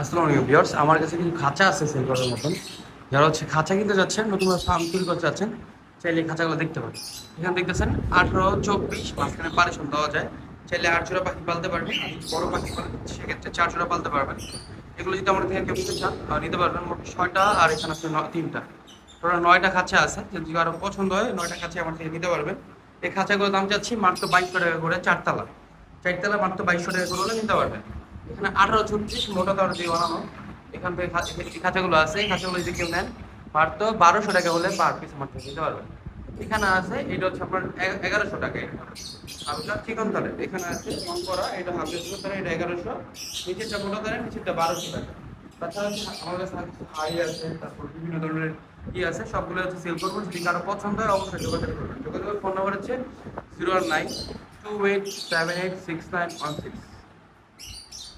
আসসালামু আলাইকুম, ভিউয়ার্স। আমার কাছে কিছু খাঁচা আছে সেল করার মতন। যারা হচ্ছে খাঁচা কিনতে যাচ্ছেন, নতুন ফার্ম তৈরি করতে যাচ্ছেন, চাইলে এই খাঁচাগুলো দেখতে পারেন। এখানে দেখতেছেন, আঠারো, চব্বিশ, মাঝখানে পারিশন দেওয়া যায়। চাইলে আট জোড়া পাখি পালতে পারবেন বড় পাখি পালেন, সেক্ষেত্রে চার জোড়া পালতে পারবেন। এগুলো যদি আমার থেকে নিতে চান নিতে পারবেন মোট ছয়টা, আর এখানে আছে তিনটা। টোটাল নয়টা খাঁচা আছে, যদি কারও পছন্দ হয়, নয়টা খাঁচা আমার থেকে নিতে পারবেন। এই খাঁচাগুলোর দাম চাচ্ছি মাত্র বাইশশো টাকা করে চারতলা। চারতলা মাত্র বাইশশো টাকা করে নিতে পারবেন। এখানে আঠারো ছত্রিশ মোটা তার দিয়ে বানানো। এখান থেকে খাঁচাগুলো আছে খাঁচাগুলো যদি কেউ নেন, মাত্র বারোশো টাকা হলে পার পিস থেকে নিতে পারবেন। এখানে আছে, এটা হচ্ছে আপনার এগারোশো টাকা হালকা চিকন তালের এখানে আছে রং করা, এটা হালকা চিকন তালের এটা এগারোশো। নিচেরটা মোটা তালের নিচেরটা বারোশো টাকা। তাছাড়া আমার কাছে হাই আছে, তারপর বিভিন্ন ধরনের ই আছে সবগুলো হচ্ছে সেল করব। যদি কারও পছন্দ হয়, অবশ্যই যোগাযোগ করবেন। যোগাযোগের ফোন নাম্বার হচ্ছে zero one nine two eight seven eight six nine one six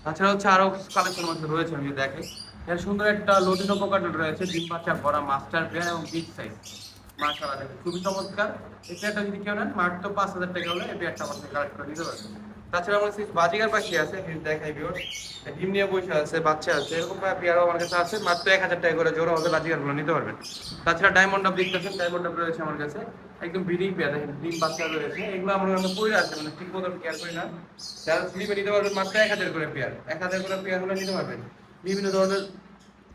তাছাড়া হচ্ছে আরও কালেকশন মধ্যে রয়েছে, আমি দেখে এর সুন্দর একটা লোটিনো কোকাটেল রয়েছে, ডিম বাচ্চা ভরা মাস্টার পেয়ার এবং বিগ সাইজ দেখেন, খুবই চমৎকার। এটা পেয়ারটা যদি কেউ নেন, মাত্র পাঁচ হাজার টাকা হলে এই একটা থেকে কালেক্ট করে নিতে পারবেন। তাছাড়া আমার কাছে বাজিকার পাখি আছে দেখাই বিওর ডিম নিয়ে বসে আছে, বাচ্চা আছে, এরকম পেয়ারও আমার কাছে আছে, মাত্র এক হাজার টাকা করে জোড়া হবে বাজিকারগুলো নিতে পারবেন। তাছাড়া ডায়মন্ড আপ দেখতেছেন ডায়মন্ড আপ রয়েছে আমার কাছে, একদম বিডিং পেয়ার ডিম বাচ্চা রয়েছে, এগুলো আমার কাছে পড়ে আছে মানে ঠিক মতো কেয়ার করি না। যারা স্লিপে নিতে পারবেন, মাত্র এক হাজার করে পেয়ার, এক হাজার করে পেয়ার হলে নিতে পারবেন। বিভিন্ন ধরনের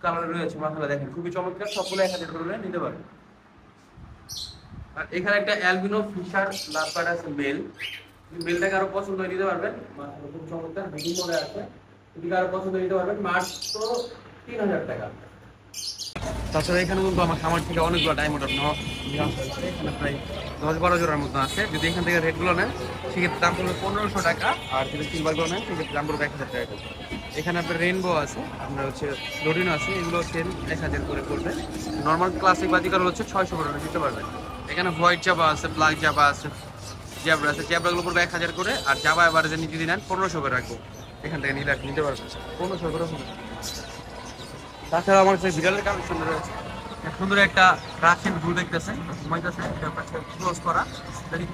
কালার রয়েছে, মাথাটা দেখেন, খুবই চমৎকার, সবগুলো এক হাজার করে নিতে পারবেন। আর এখানে একটা অ্যালবিনো ফিশার লাভবার্ড আছে মেল মেলটাকে আরও পছন্দ নিতে পারবেন। চমৎকার আছে। কারও পছন্দ পারবেন। মাত্র তিন হাজার টাকা। তাছাড়া এখানে কিন্তু আমার খামার থেকে অনেকগুলো ডায়মন্ড প্রায় দশ বারো জোড়ার মতো আছে। যদি এখান থেকে রেটগুলো নেন, সেক্ষেত্রে দাম পড়বে পনেরোশো টাকা। আর যদি সিলভারগুলো নেন, সেক্ষেত্রে দাম পড়বে এক হাজার টাকা এখানে আপনার রেনবো আছে, আপনার হচ্ছে লোডিনো আছে, এগুলো সেম এক হাজার করে পড়বে। নর্মাল ক্লাসিক বাজিকার হচ্ছে ছয়শো করে দিতে পারবেন। এখানে হোয়াইট জাবা আছে ব্ল্যাক জাবা আছে জ্যাবরা আছে, জ্যাবরাগুলো পড়বে এক হাজার করে, আর জাবা এবার যে যদি নেন পনেরোশো করে রাখব। এখান থেকে নিলে নিতে পারবেন। পনেরোশো করে তাছাড়া আমার কাছে বিড়ালের রয়েছে। সুন্দর একটা রাশিয়ান ব্লু দেখতেছে ক্লোজ করা।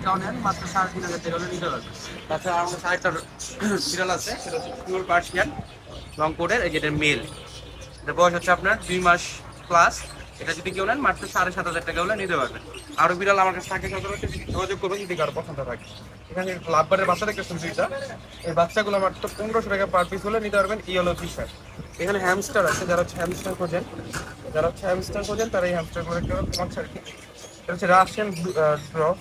কেউ নেন, মাত্র সাড়ে তিন হাজার নিতে পারবে তাছাড়া বিড়াল আছে, সেটা হচ্ছে লং কোডের এই যেটা মেল এটা বয়স হচ্ছে আপনার দুই মাস প্লাস এটা যদি কেউ নেন, মাত্র সাড়ে সাত হাজার টাকা হলে নিতে পারবেন। আরও বিড়াল আমার কাছে থাকে সচরাচর, যোগাযোগ করবেন যদি কারও পছন্দ থাকে। এখানে লাভবারের বাচ্চা দেখতেছেন দুইটা এই বাচ্চাগুলো মাত্র পনেরোশো টাকা পার পিস হলে নিতে পারবেন ইয়েলো ফিশার এখানে হ্যামস্টার আছে, যারা হচ্ছে হ্যামস্টার খোঁজেন। যারা হচ্ছে হ্যামস্টার খোঁজেন, তারা এই হ্যামস্টার করে কেউ পঞ্চাশ এটা হচ্ছে রাশিয়ান ড্রপ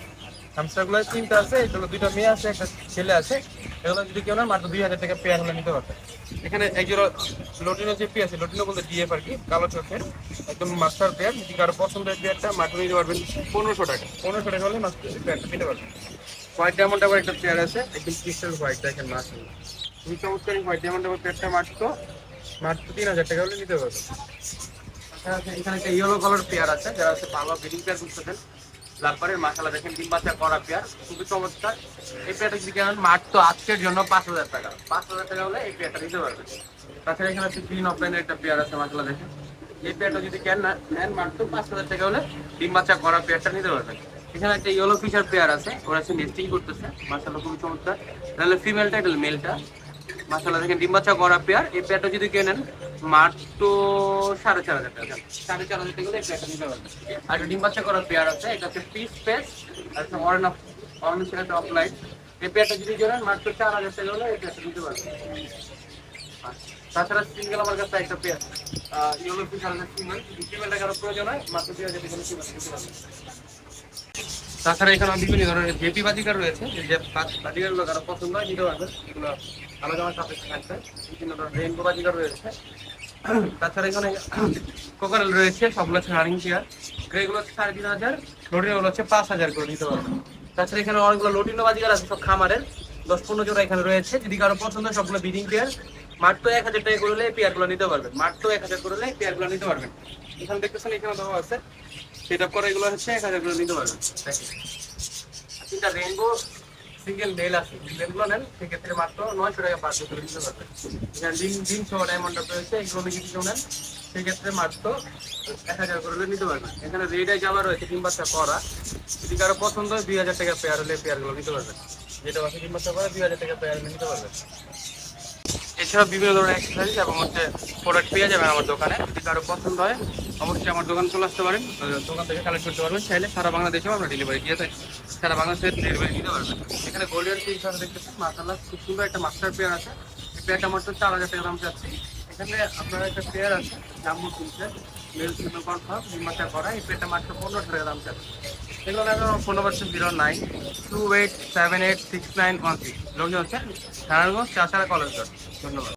হ্যামস্টারগুলো তিনটা আছে এগুলো দুইটা মেয়ে আছে, একটা ছেলে আছে। এগুলো যদি কেউ নেন মাত্র দুই হাজার টাকা পেয়ার হলে নিতে পারবেন এখানে একজোড়া লোটিনো যে পেয়ার আছে লোটিনো বলতে ডিএফ আর কি, কালো চোখের, একদম মাস্টার পেয়ার যদি কারও পছন্দের পেয়ারটা মাত্র নিতে পারবেন পনেরোশো টাকা। পনেরোশো টাকা হলে মাত্র পেয়ারটা নিতে পারবেন। হোয়াইট ডায়মন্ড আবার একটা পেয়ার আছে, একদম ক্রিস্টাল হোয়াইট দেখেন মাছ খুবই চমৎকার হোয়াইট ডায়মন্ড আবার পেয়ারটা মাত্র মাত্র তিন হাজার টাকা হলে নিতে পারবেন। এখানে একটা ইয়েলো কালার পেয়ার আছে, যারা হচ্ছে ভালো ব্রিডিং পেয়ার খুঁজতেছেন লাভবারের মাসালা দেখেন, ডিম বাচ্চা করা পেয়ার খুবই চমৎকার। এই পেয়ারটা যদি কেন মাত্র আজকের জন্য পাঁচ হাজার টাকা। পাঁচ হাজার টাকা হলে এই পেয়ারটা নিতে পারবেন। তাছাড়া এখানে হচ্ছে গ্রিন অফলাইনের একটা পেয়ার আছে মাসালা দেখেন। এই পেয়ারটা যদি কেন নেন, মাত্র পাঁচ হাজার টাকা হলে ডিম বাচ্চা করা পেয়ারটা নিতে পারবেন। এখানে একটা ইয়েলো ফিশার পেয়ার আছে, ওরা হচ্ছে নেস্টিং করতেছে মাসালা খুবই চমৎকার। তাহলে ফিমেলটা এটা মেলটা মাসালা দেখেন, ডিম বাচ্চা করা পেয়ার এই পেয়ারটা যদি কেনেন মাত্র সাড়ে চার হাজার টাকা। সাড়ে চার হাজার টাকা এই পেয়ারটা নিতে পারবেন আর একটা ডিম বাচ্চা করা পেয়ার আছে, এটা হচ্ছে পিস পেস আর অরেন অফ অরেন ছিল একটা অফলাইন এই পেয়ারটা যদি কেনেন মাত্র চার হাজার টাকা হলে এই পেয়ারটা নিতে পারবেন। তাছাড়া সিঙ্গেল আমার কাছে একটা পেয়ার ইয়েলো ফিশ আর সিঙ্গেল ফিমেলটা কারও প্রয়োজন হয়, মাত্র দুই হাজার টাকা নিতে তাছাড়া এখানে বিভিন্ন ধরনের জেপি বাজিকার রয়েছে। যে যে বাজ- বাজিকারগুলো কারও পছন্দ হয়, নিতে পারবেন। এগুলো আলোচনার সাপেক্ষে থাকবে। বিভিন্ন ধরনের রেইনবো বাজিকার রয়েছে। তাছাড়া এখানে কোকারেল রয়েছে, সবগুলো হচ্ছে রানিং চেয়ার গ্রেগুলো হচ্ছে সাড়ে তিন হাজার লোটিনোগুলো হচ্ছে পাঁচ হাজার করে নিতে পারবেন তাছাড়া এখানে অনেকগুলো লোটিনো বাজিকার আছে, সব খামারের। দশ পনেরো জোড়া এখানে রয়েছে। যদি কারও পছন্দ সবগুলো বিডিং পেয়ার মাত্র এক হাজার টাকা করলে পেয়ারগুলো নিতে পারবেন। মাত্র এক হাজার করলে পেয়ারগুলো নিতে পারবেন। এখানে দেখতেছেন এখানে দেওয়া আছে। সেট আপ করা এগুলো হচ্ছে এক হাজার করে নিতে পারবেন। তিনটা রেইনবো সিঙ্গেল মেল আছে। মেলগুলো নেন, সেক্ষেত্রে মাত্র নয়শো টাকা পার করে নিতে পারবেন। এখানে ডিম ডিম সহ ডায়মন্ড রয়েছে, এগুলো যদি কিছু নেন, সেক্ষেত্রে মাত্র এক হাজার করে নিতে পারবেন। এখানে রেড আই জামা রয়েছে, ডিম বাচ্চা করা। যদি কারও পছন্দ হয়, দুই হাজার টাকা পেয়ার হলে পেয়ারগুলো নিতে পারবেন। যেটা আছে ডিম বাচ্চা করা, দুই হাজার টাকা পেয়ার হলে নিতে পারবেন। এছাড়াও বিভিন্ন ধরনের এক্সারসাইজ এবং হচ্ছে প্রোডাক্ট পেয়ে যাবেন আমার দোকানে। যদি কারও পছন্দ হয়, অবশ্যই আমার দোকান চলে আসতে পারেন। দোকান থেকে কালেক্ট করতে পারবেন। চাইলে সারা বাংলাদেশেও আমরা ডেলিভারি দিয়ে থাকি। সারা বাংলাদেশে ডেলিভারি পারবেন এখানে গোল্ডেন পিস দেখতেছেন মাসাল্লাহ খুব সুন্দর একটা মাস্টার পেয়ার আছে। এই পেয়ারটা মাত্র চার হাজার টাকা দাম চাচ্ছি। এখানে আপনার একটা পেয়ার আছে, জাম্বু কিনছে মেল ফিমেল কনফার্ম নির্মাতা করা। এই পেয়ারটা মাত্র পনেরোশো টাকা দাম এখন phone number zero nine two seven eight six nine one লোকজন কলেজ ধন্যবাদ।